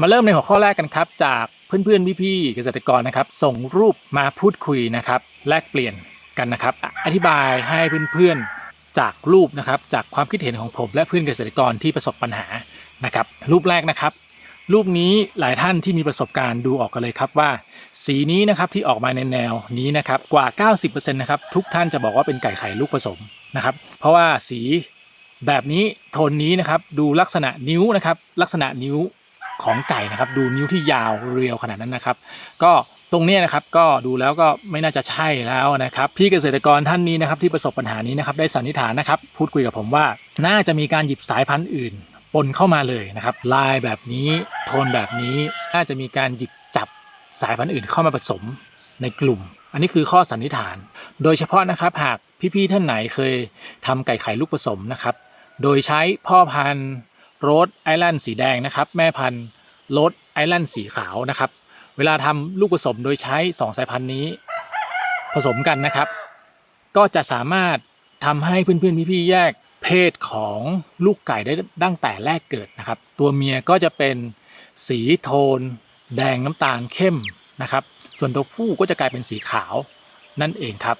มาเริ่มในหัวข้อแรกกันครับ จากเพื่อนๆพี่ๆเกษตรกรนะครับ ส่งรูปมาพูดคุยนะครับ แลกเปลี่ยนกันนะครับ อธิบายให้เพื่อนๆจากรูปนะครับ จากความคิดเห็นของผม และเพื่อนเกษตรกรที่ประสบปัญหานะครับ รูปแรกนะครับ รูปนี้หลายท่านที่มีประสบการณ์ดูออกกันเลยครับว่า สีนี้นะครับที่ออกมาในแนวนี้นะครับกว่า 90%นะครับทุกท่านจะบอกว่าเป็นไก่ไข่ลูกผสมนะครับ เพราะว่าสีแบบนี้โทนนี้นะครับดูลักษณะนิ้วนะครับ ลักษณะนิ้ว ของไก่นะครับ ดูนิ้วที่ยาวเรียวขนาดนั้นนะครับ ก็ตรงนี้นะครับก็ดูแล้วก็ไม่น่าจะใช่แล้วนะครับ พี่เกษตรกรท่านนี้นะครับที่ประสบปัญหานี้นะครับได้สันนิษฐานนะครับ พูดคุยกับผมว่า น่าจะมีการหยิบสายพันธุ์อื่นปนเข้ามาเลยนะครับลายแบบนี้โทนแบบนี้น่าจะมีการหยิบจับสายพันธุ์อื่นเข้ามาผสมในกลุ่ม อันนี้คือข้อสันนิษฐาน โดยเฉพาะนะครับหากพี่ๆท่านไหนเคยทำไก่ไข่ลูกผสมนะครับ โดยใช้พ่อพันธุ์ โรดไอแลนด์สีแดงนะครับ แม่พันธุ์โรดไอแลนด์สีขาวนะครับ เวลาทำลูกผสมโดยใช้สองสายพันธุ์นี้ผสมกันนะครับ ก็จะสามารถทำให้เพื่อนๆพี่ๆแยกเพศของลูกไก่ได้ตั้งแต่แรกเกิดนะครับ ตัวเมียก็จะเป็นสีโทน แดงน้ำตาลเข้มนะครับ ส่วนตัวผู้ก็จะกลายเป็นสีขาวนั่นเองครับ